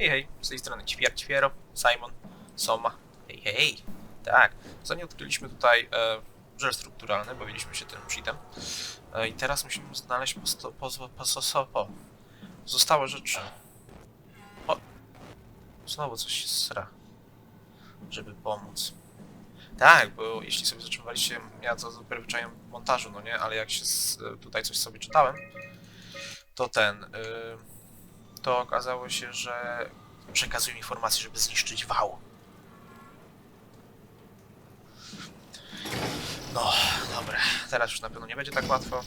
Hej, hej, z tej strony Ćwierćwiero, Simon, Soma. Hej, hej. Tak, zanim odkryliśmy tutaj e, żel strukturalny, bawiliśmy się tym cheatem. E, I teraz musimy znaleźć posto, pozwo, poso, po, zostałe rzeczy. O! Znowu coś się sra. Żeby pomóc. Tak, bo jeśli sobie zatrzymywaliście, ja to dopiero wyczaiłem montażu, no nie, ale jak się z, tutaj coś sobie czytałem, to ten, y, to okazało się, że przekazują informacje, żeby zniszczyć wał. No, dobra, teraz już na pewno nie będzie tak łatwo.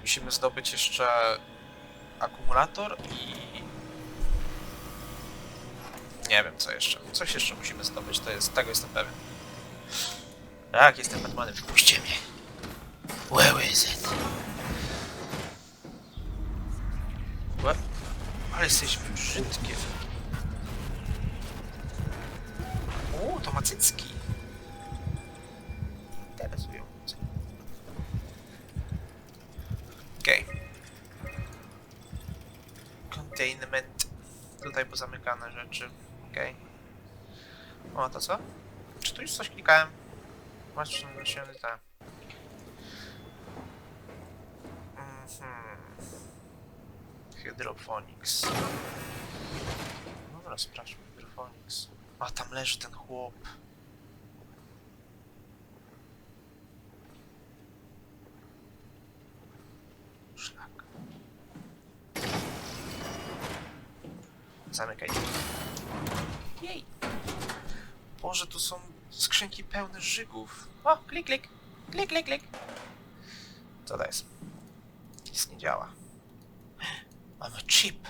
Musimy zdobyć jeszcze akumulator i nie wiem co jeszcze. Coś jeszcze musimy zdobyć, to jest, tego jestem pewien. Tak, jestem Batmanem, wpuśćcie mnie. Where is it? What? Ale jesteśmy brzydkie. O, to ma cycki. Interesujące. Okej. Containment. Tutaj pozamykane rzeczy. Okej. O, to co? Czy tu już coś klikałem? Masz się tak. Mhm. Hydroponics. Dobra, sprawdźmy Hydroponics. A, tam leży ten chłop. Szlak. Zamykaj. Jej. Boże, tu są skrzynki pełne żygów. O, klik, klik. Klik, klik, klik. Co to jest? Nic nie działa. Mamy chip.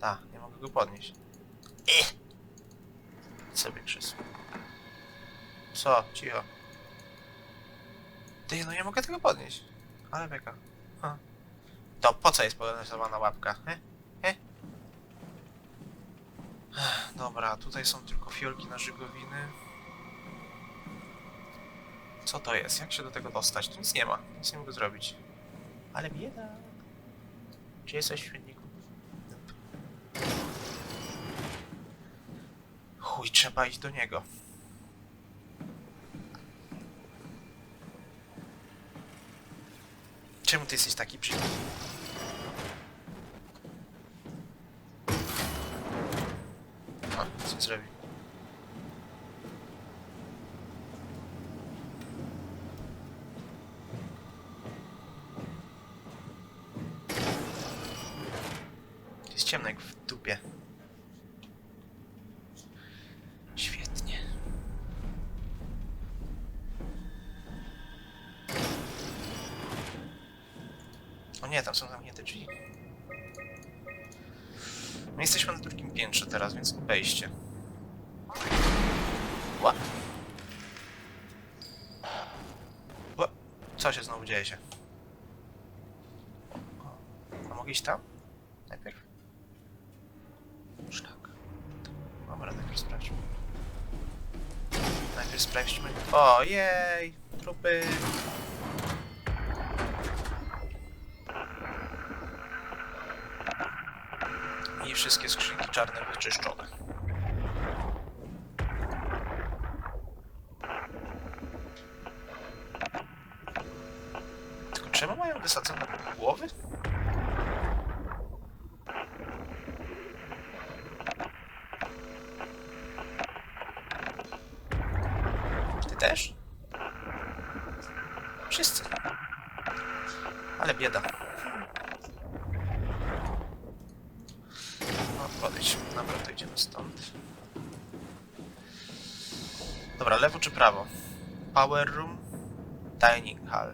Tak, nie mogę go podnieść. Ech. Sobie krzesło. Co? Cicho. Ty, no nie mogę tego podnieść. Ale beka. To po co jest podniesiowana łapka? He? He? Dobra, tutaj są tylko fiolki na żygowiny. Co to jest? Jak się do tego dostać? Tu nic nie ma. Nic nie mogę zrobić. Ale bieda. Czy jesteś w świetniku? Chuj, trzeba iść do niego. Czemu ty jesteś taki brzydki? Co zrobił? Jest ciemno jak w dupie. Świetnie. O nie, tam są zamknięte drzwi. My jesteśmy na drugim piętrze teraz, więc wejście. Ła. Ła. Co się znowu dzieje się? A mogę iść tam? Najpierw? Szlak. Dobra, najpierw sprawdźmy. Najpierw sprawdźmy. Ojej! Trupy! I wszystkie skrzynki czarne wyczyszczone. Tylko czemu mają wysadzone głowy? Ty też? Wszyscy. Ale bieda. No, podejdź. Dobra, to idziemy stąd. Dobra, lewo czy prawo? Power room, dining hall.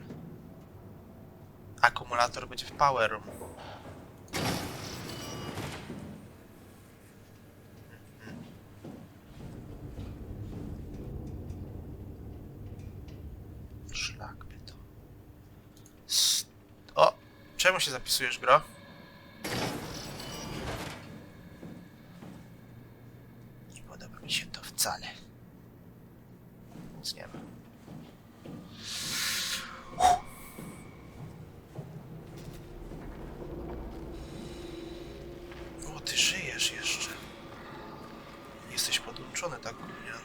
Akumulator będzie w power room. Szlak by to. O! Czemu się zapisujesz, gro? Nie podoba mi się to wcale. Nic nie ma. tak gówniana.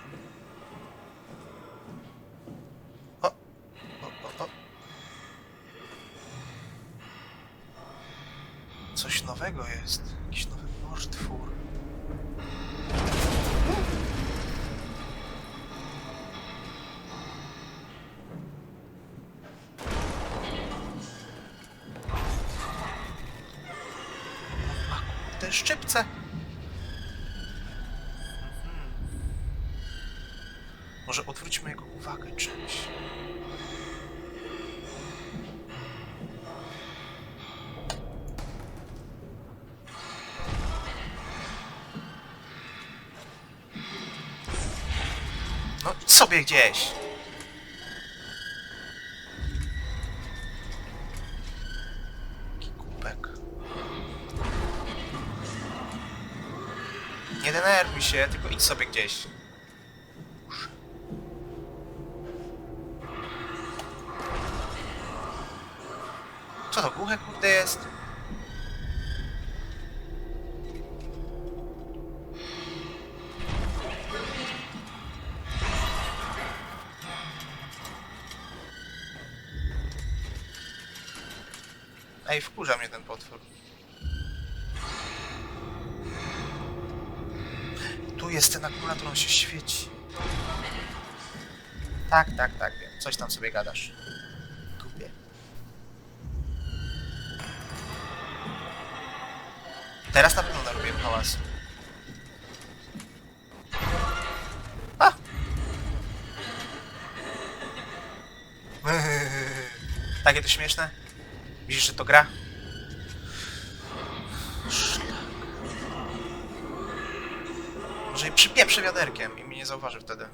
O! O, o, o. Coś nowego jest. Jakiś nowy portwór. A kurde, szczypce! Może odwróćmy jego uwagę czymś. No sobie gdzieś! Sobie gdzieś. Co to, głuche kurde jest? Ej, wkurza mnie ten potwór. Jest ten akumulator, on się świeci. Tak, tak, tak, wiem. Coś tam sobie gadasz. Tupie. Teraz na pewno narobiłem hałas. Takie to śmieszne? Widzisz, że to gra? Szlak. Przypieprzę wiaderkiem i mnie nie zauważy wtedy.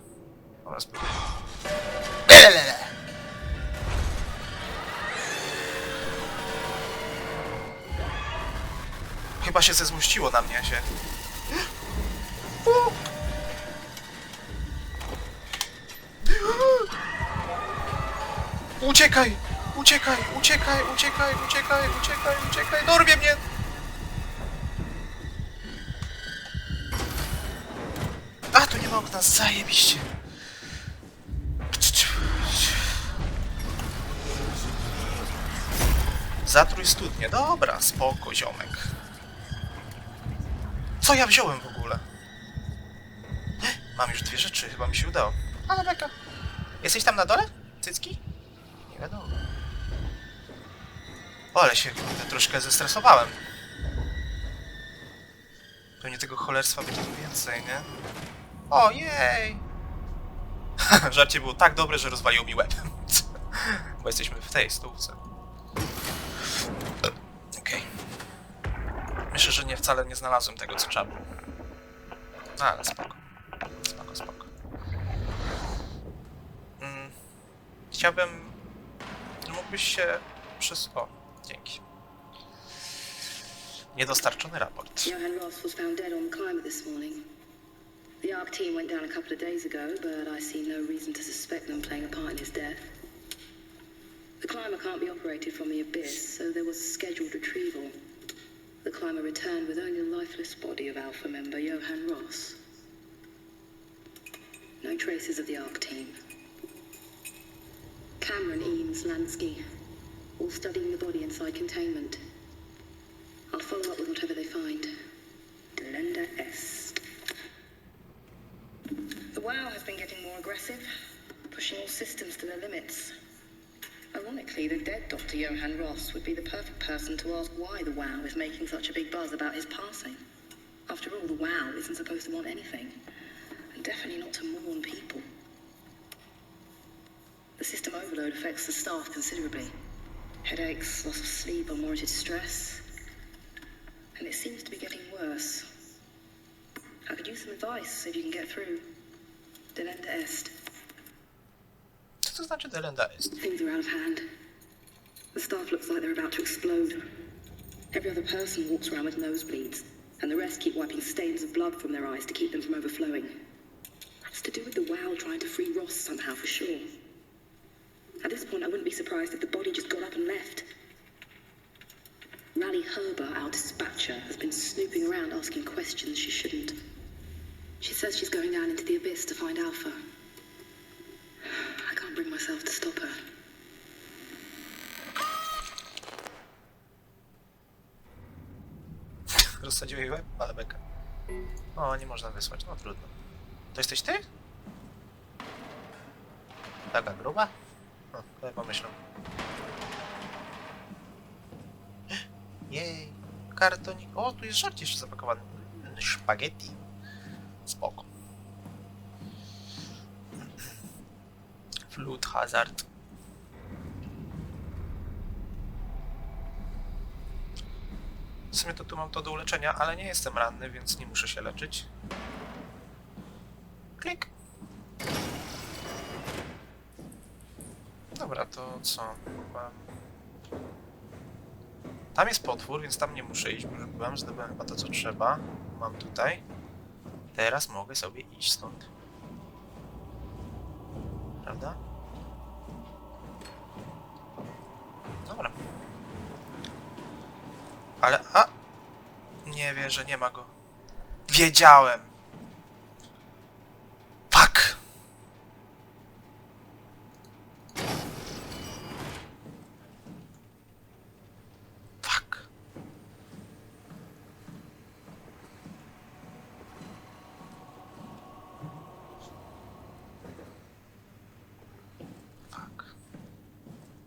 Chyba się zezmuściło na mnie się. Uciekaj! Uciekaj, uciekaj, uciekaj, uciekaj, uciekaj, uciekaj, dorwie mnie! A, okna, zajebiście! Zatrój studnie, dobra, spoko, ziomek. Co ja wziąłem w ogóle? Mam już dwie rzeczy, chyba mi się udało. Ale beka. Jesteś tam na dole? Cycki? Nie wiadomo. O, ale się troszkę zestresowałem. Pewnie tego cholerstwa będzie tu więcej, nie? Ojej! Żarcie było tak dobre, że rozwalił mi łeb. Bo jesteśmy w tej stołówce. Okej. Myślę, że nie wcale nie znalazłem tego, co trzeba było. No, ale spoko. Spoko, spoko. Mm, chciałbym... Mógłbyś się przez... O, dzięki. Niedostarczony raport. Johan Ross was found dead on the this morning. The ARC team went down a couple of days ago, but I see no reason to suspect them playing a part in his death. The climber can't be operated from the abyss, so there was a scheduled retrieval. The climber returned with only the lifeless body of Alpha member Johan Ross. No traces of the ARC team. Cameron, Eames, Lansky, all studying the body inside containment. I'll follow up with whatever they find. Delenda S. The WoW has been getting more aggressive, pushing all systems to their limits. Ironically, the dead Dr. Johan Ross would be the perfect person to ask why the WoW is making such a big buzz about his passing. After all, the WoW isn't supposed to want anything, and definitely not to mourn people. The system overload affects the staff considerably. Headaches, loss of sleep, unwarranted stress, and it seems to be getting worse. I could use some advice if you can get through. Delenda est. Co to znaczy Delenda jest? Things are out of hand. The staff looks like they're about to explode. Every other person walks around with nosebleeds, and the rest keep wiping stains of blood from their eyes to keep them from overflowing. That's to do with the WoW trying to free Ross somehow, for sure. At this point, I wouldn't be surprised if the body just got up and left. Rally Herber, our dispatcher, has been snooping around asking questions she shouldn't. She's says she's going down into the abyss to find Alpha. I can't bring myself to stop her. Rozsadził jej łeb, ale beka. O, nie można wysłać, no trudno. To jesteś ty? Taka gruba? No, to ja pomyślę. Jej, kartonik. O, tu jest żart jeszcze zapakowany. Spaghetti. Spoko. Flut hazard. W sumie to tu mam to do uleczenia, ale nie jestem ranny, więc nie muszę się leczyć. Klik. Dobra, to co? Mam... Tam jest potwór, więc tam nie muszę iść, bo już byłem, zdobyłem chyba to, co trzeba. Mam tutaj. Teraz mogę sobie iść stąd. Prawda? Dobra. Ale, a! Nie wierzę, nie ma go. Wiedziałem! Fuck! Fuck. Fuck.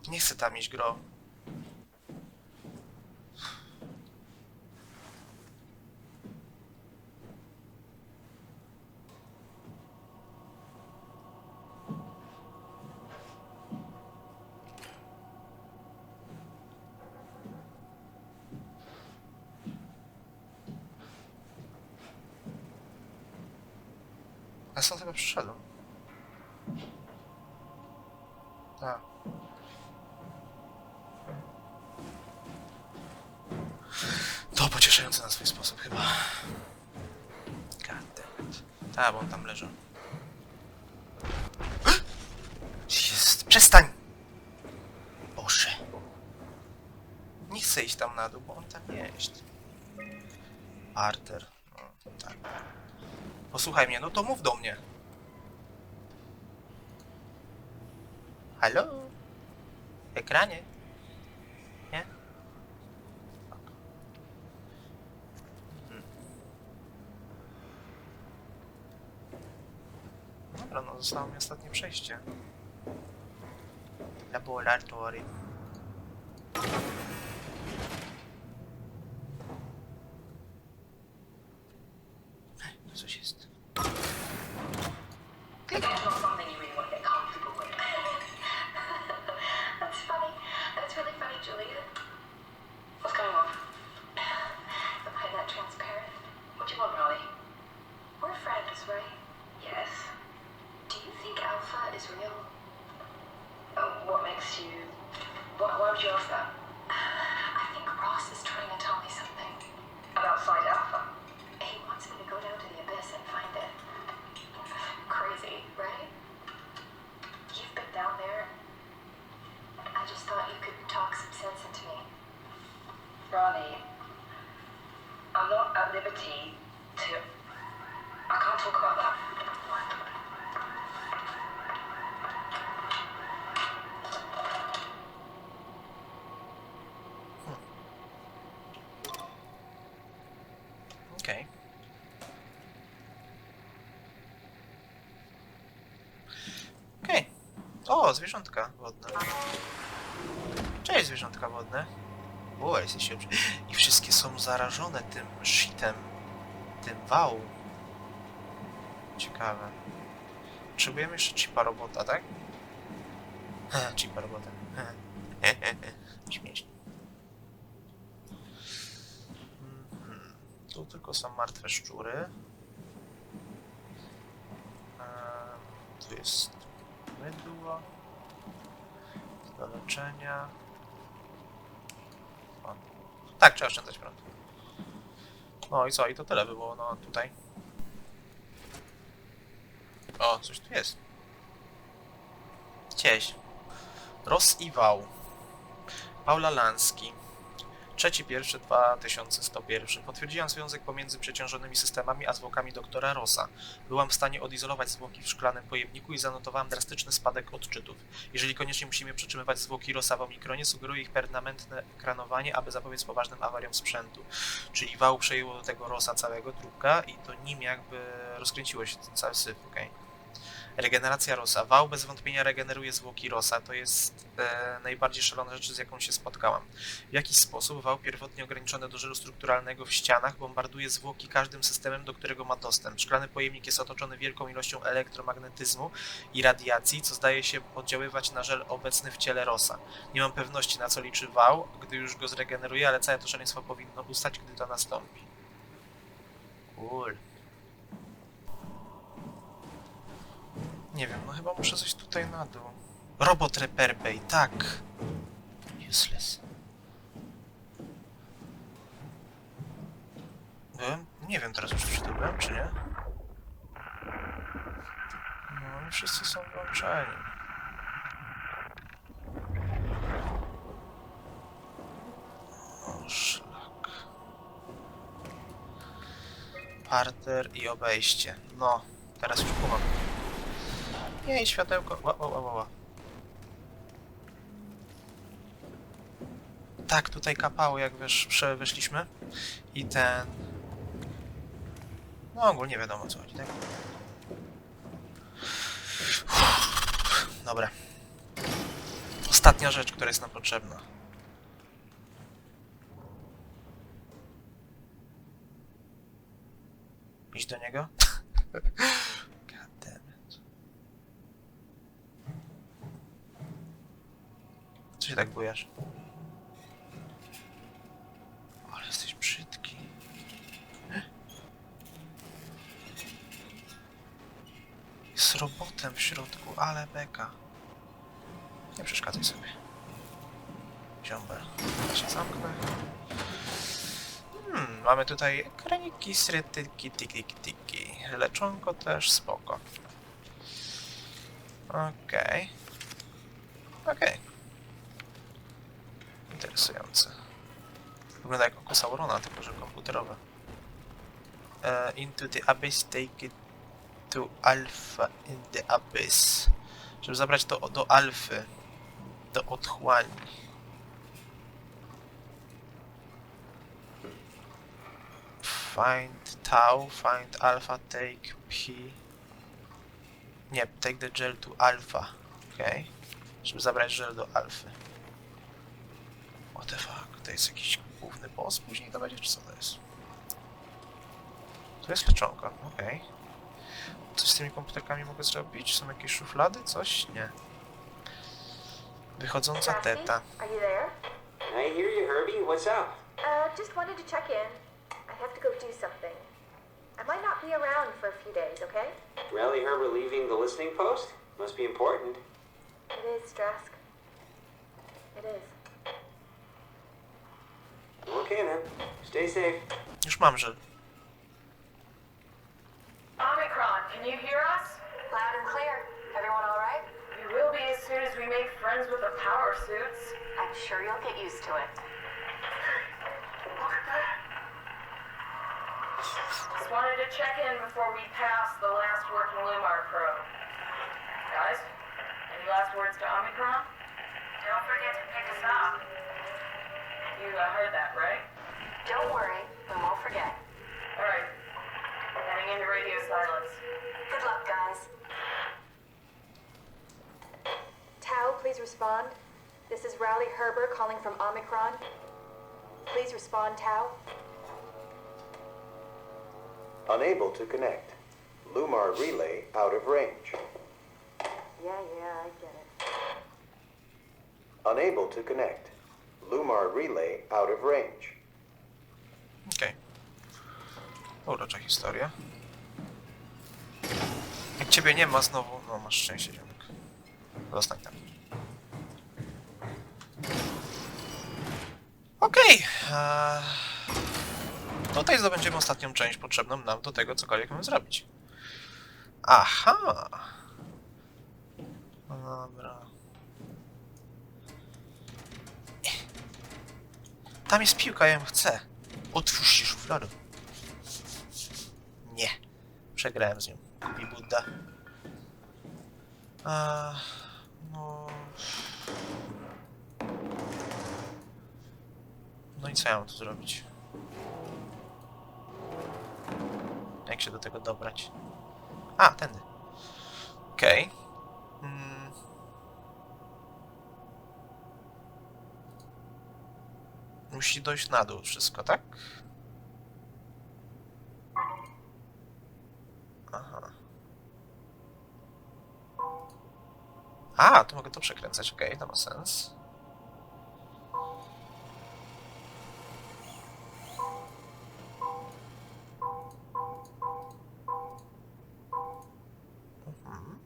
Nie chcę tam iść, gro. Ja stąd chyba przyszedłem. Swój sposób chyba. Goddammit. Tak, bo on tam leży. Jest. Przestań! Boże. Nie chcę iść tam na dół, bo on tam jest. Arter. No, tak. Posłuchaj mnie, no to mów do mnie. Halo? Ekranie? Nie? Fuck. Hmm. Dobra, no zostało mi ostatnie przejście. Laboratorium. Ronnie, I'm not at liberty to. I can't talk about that. Okej. Okej. O, zwierzątka wodne. Cześć, zwierzątka wodne. O, jesteście. I wszystkie są zarażone tym shitem. Tym wał. Ciekawe. Potrzebujemy jeszcze chipa robota, tak? Chipa robota. Śmiesznie. Mhm. Tu tylko są martwe szczury. Tu jest mydło. Do leczenia. Tak, trzeba oszczędzać prąd. No i co? I to tyle by było, no tutaj. O, coś tu jest. Cześć. Ross i Wał. Paula Lanski. Trzeci pierwszy 2101. Potwierdziłam związek pomiędzy przeciążonymi systemami a zwłokami doktora Rossa. Byłam w stanie odizolować zwłoki w szklanym pojemniku i zanotowałam drastyczny spadek odczytów. Jeżeli koniecznie musimy przetrzymywać zwłoki Rossa w omikronie, sugeruję ich permanentne ekranowanie, aby zapobiec poważnym awariom sprzętu. Czyli wał przejęło do tego Rossa całego trupka i to nim jakby rozkręciło się ten cały syf, okej. Regeneracja Rosa. Wał bez wątpienia regeneruje zwłoki Rosa. To jest e, najbardziej szalona rzecz, z jaką się spotkałam. W jakiś sposób wał pierwotnie ograniczony do żelu strukturalnego w ścianach bombarduje zwłoki każdym systemem, do którego ma dostęp. Szklany pojemnik jest otoczony wielką ilością elektromagnetyzmu i radiacji, co zdaje się oddziaływać na żel obecny w ciele Rosa. Nie mam pewności na co liczy wał, gdy już go zregeneruje, ale całe to szaleństwo powinno ustać, gdy to nastąpi. Cool. Nie wiem, no chyba muszę coś tutaj na dół. Robot Repair Bay, tak. Useless. Byłem? Nie wiem teraz już, czy to byłem, czy nie. No, oni wszyscy są włączeni. O, szlak. Parter i obejście. No, teraz już kumam. Nie, światełko. Ła, ła, ła, ła. Tak, tutaj kapało, jak prze, wyszliśmy. I ten... No ogólnie wiadomo co chodzi, tak? Dobra. Ostatnia rzecz, która jest nam potrzebna. Iść do niego? się tak bujasz? Ale jesteś brzydki. Jest robotem w środku, ale beka. Nie przeszkadzaj sobie. Ziąbel. Ja się zamknę. Hmm, mamy tutaj kraniki, srytyki, tiki, tiki. Leczonko też spoko. Okej. Okej. Interesujące. Wygląda jak oko Saurona, tylko że komputerowe. E, into the abyss, take it to alpha in the abyss. Żeby zabrać to do alfy. Do otchłani. Find tau, find alpha, take p. Nie, take the gel to alpha. Okej. Żeby zabrać żel do alfy. What the fuck? To jest jakiś główny boss później to będzie, czy co to jest? To jest leczonka, okej. Coś z tymi komputerkami mogę zrobić? Są jakieś szuflady? Coś? Nie. Wychodząca Cassie, teta. Are you there? I hear you, Herbie. What's up? Uh, just wanted to check in. I have to go do something. I might not be around for a few days, okay? Rally Herbert leaving the listening post? Must be important. It is, Strask. It is. Okay then. Stay safe. Już mam żel. Omicron, can you hear us? Loud and clear. Everyone all right? We will be as soon as we make friends with the power suits. I'm sure you'll get used to it. Look at that. Just wanted to check in before we pass the last working Lumar probe. Guys, any last words to Omicron? Don't forget to pick us up. You uh, heard that, right? Don't worry, we won't forget. All right. Heading into radio silence. Good luck, guys. Tau, please respond. This is Rowley Herber calling from Omicron. Please respond, Tau. Unable to connect. Lumar relay out of range. Yeah, yeah, I get it. Unable to connect. Lumar relay out of range. Okej. Urocza historia. Jak ciebie nie ma znowu, no masz szczęście, ziomek. Zostań tam. Okej. eee, Tutaj zdobędziemy ostatnią część potrzebną nam do tego, cokolwiek mamy zrobić. Aha! Dobra. Tam jest piłka, ja ją chcę. Otwórz się szufladę. Nie. Przegrałem z nią. Kupi Budda. A, no... No i co ja mam tu zrobić? Jak się do tego dobrać? A, tędy. Okej. Mm. Musi dojść na dół wszystko, tak? Aha. A, to mogę to przekręcać, okej, to ma sens. Mhm.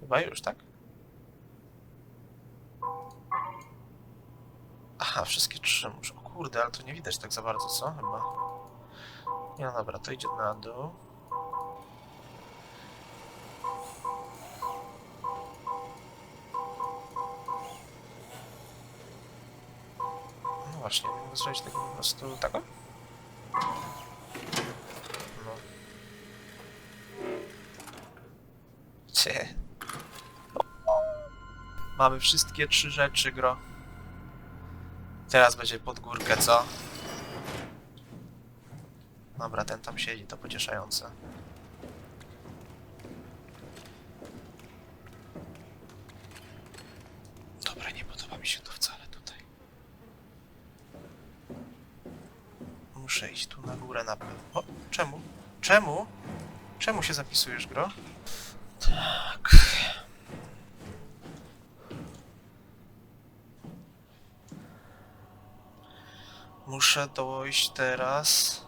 Chyba już, tak? Aha, wszystkie trzy muszę. O kurde, ale to nie widać tak za bardzo, co? Chyba. No dobra, to idzie na dół. No właśnie, nie mogę zrobić tego po prostu tak? o? No. Cie. Mamy wszystkie trzy rzeczy, gro. Teraz będzie pod górkę, co? Dobra, ten tam siedzi, to pocieszające. Dobra, nie podoba mi się to wcale tutaj. Muszę iść tu na górę na pewno. O, czemu? Czemu? Czemu się zapisujesz, gro? Tak. Muszę dojść teraz.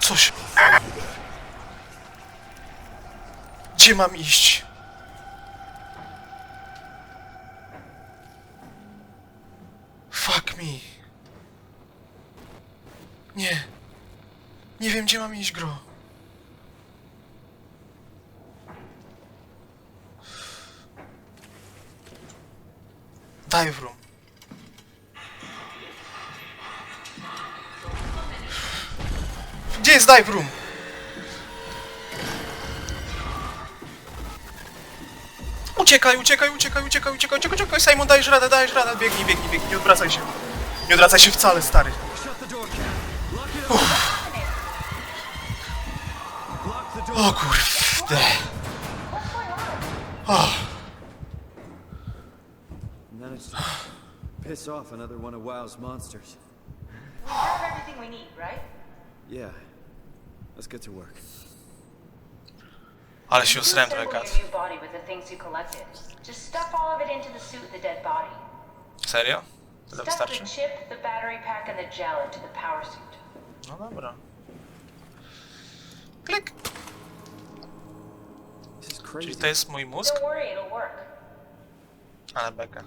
Coś. Gdzie mam iść? Fuck me. Nie. Nie wiem, gdzie mam iść, gro. Dive room. Gdzie jest dive room? Uciekaj, uciekaj, uciekaj, uciekaj, uciekaj, uciekaj, uciekaj, Simon, dajesz radę, dajesz radę, biegnij, biegnij, biegnij, nie odwracaj się. Nie odwracaj się wcale, stary. Uff. O kurde. O, piss off another one of WoW's monsters. We have everything we need, right? Yeah. Let's get to work. ale się You osrętłem, assemble kat. your new body with the things you collected. Just stuff all of it into the suit with the dead body. Serio? Tyle Stuff wystarczy? the chip, the battery pack, and the gel into the power suit. No dobra. Klik. This is Czyli crazy. to jest mój mózg? Don't worry, it'll work. Ale beka.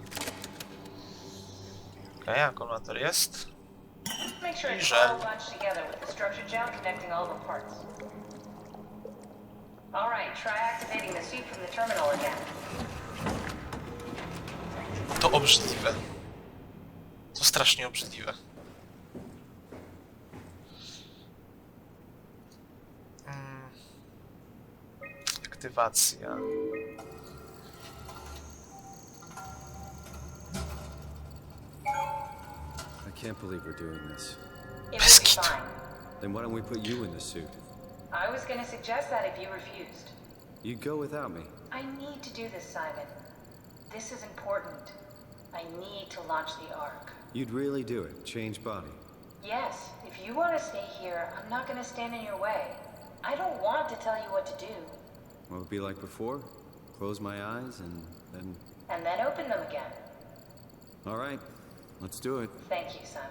Okej, akumulator jest. Again. To obrzydliwe. To strasznie obrzydliwe. Mm. Aktywacja. Can't believe we're doing this. It will be fine. Then why don't we put you in the suit? I was gonna suggest that if you refused. You'd go without me. I need to do this, Simon. This is important. I need to launch the Ark. You'd really do it. Change body. Yes, if you want to stay here, I'm not going to stand in your way. I don't want to tell you what to do, What would it be like before? Close my eyes and then. and then open them again. All right. Let's do it. Thank you, Simon.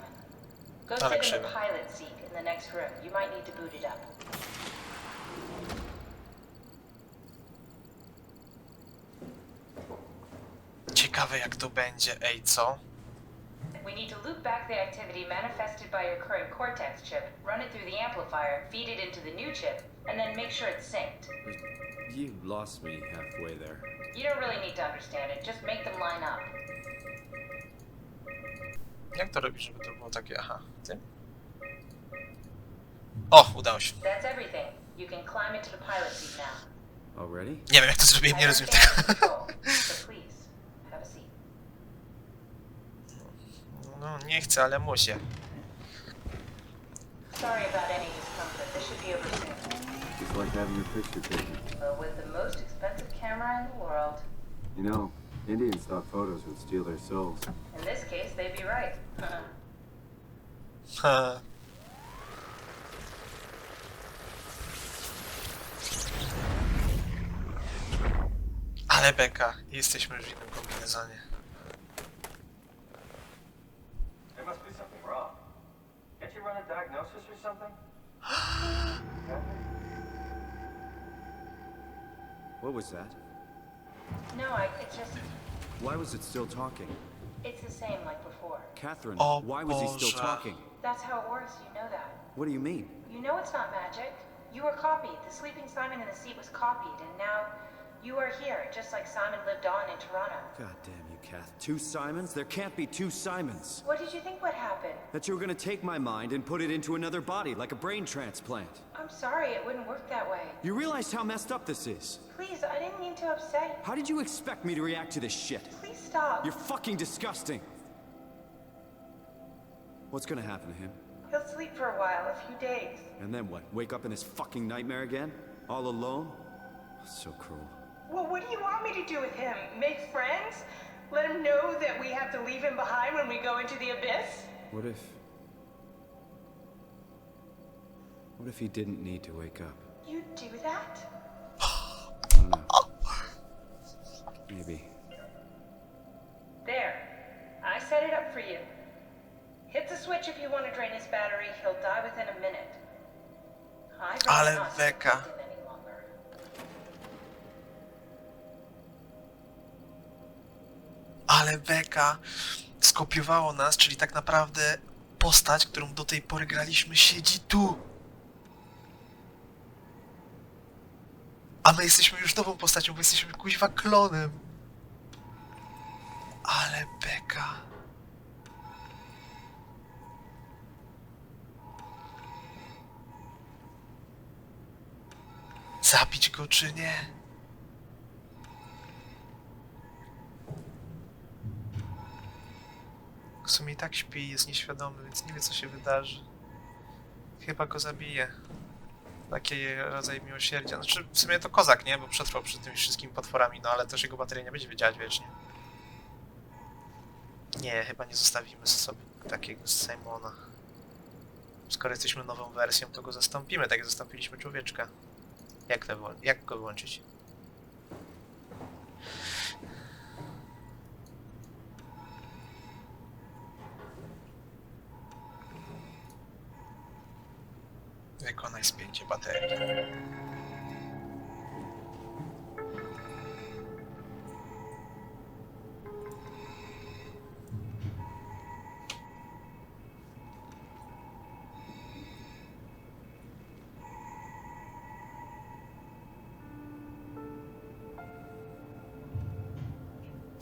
Go Ale sit in the pilot seat in the next room. You might need to boot it up. Ciekawe jak to będzie, ej co? We need to loop back the activity manifested by your current Cortex chip, run it through the amplifier, feed it into the new chip, and then make sure it's synced. You lost me halfway there. You don't really need to understand it, just make them line up. Jak to robić, żeby to było takie, aha, tym? O, udało się. That's everything. You can climb into the pilot seat now. Already? Nie wiem jak to zrobiłem, nie rozumiem tego. No, nie chcę, ale muszę. Sorry about any discomfort. This should be over soon. It's like having your picture taken. But with the most expensive camera in the world, You know, Indian thought photos would steal their souls. in this case, they'd be right. Huh. Ale beka, jesteśmy już w innym kombinezonie. There must be something wrong. Can't you run a diagnosis or something? What was that? No, I, it's just, Why was it still talking? it's the same like before. Catherine, Oh, why was he still Boże. talking? That's how it works, you know that. What do you mean? You know it's not magic. You were copied. The sleeping Simon in the seat was copied, and now you are here, just like Simon lived on in Toronto. God damn you, Kath. Two Simons? There can't be two Simons. What did you think would happen? That you were gonna take my mind and put it into another body, like a brain transplant. I'm sorry, it wouldn't work that way. You realize how messed up this is? Please, I didn't mean to upset you. How did you expect me to react to this shit? Please stop. You're fucking disgusting. What's gonna happen to him? He'll sleep for a while, a few days. And then what? Wake up in this fucking nightmare again? All alone? So cruel. Well, what do you want me to do with him? Make friends? Let him know that we have to leave him behind when we go into the abyss? What if. What if he didn't need to wake up? You do that? I don't know. Maybe. There. I set it up for you. Hit the switch if you want to drain his battery. He'll die within a minute. I'd rather Ale not Ale beka skopiowało nas, czyli tak naprawdę postać, którą do tej pory graliśmy, siedzi tu. A my jesteśmy już nową postacią, bo jesteśmy kuźwa klonem. Ale beka. Zabić go czy nie? Sumie i tak śpi jest nieświadomy, więc nie wie co się wydarzy. Chyba go zabije. Taki rodzaj miłosierdzia. Znaczy, w sumie to kozak, nie? Bo przetrwał przed tymi wszystkimi potworami, no ale też jego bateria nie będzie wiedziała wiecznie. Nie, chyba nie zostawimy sobie takiego Simona. Skoro jesteśmy nową wersją, to go zastąpimy, tak jak zastąpiliśmy człowieczka. Jak, to, jak go włączyć? respeite a matéria.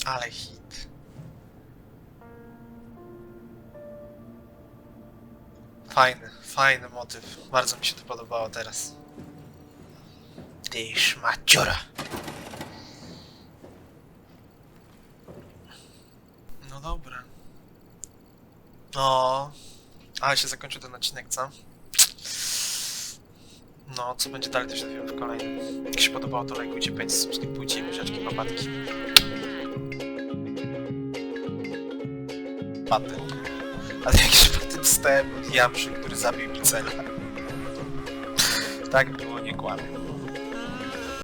Ale hit. Fajny, fajny motyw. Bardzo mi się to podobało teraz. Ty szmaciora. No dobra. No, ale się zakończył ten odcinek, co? No, co będzie dalej, to się dowiemy w kolejnym. Jak się podobało, to lajkujcie, pędź, subskrybujcie, myszeczki, papatki. Paty. Ale jakiś ten wstęp Jamszy, który zabił Micela. Tak było, nie kłamie.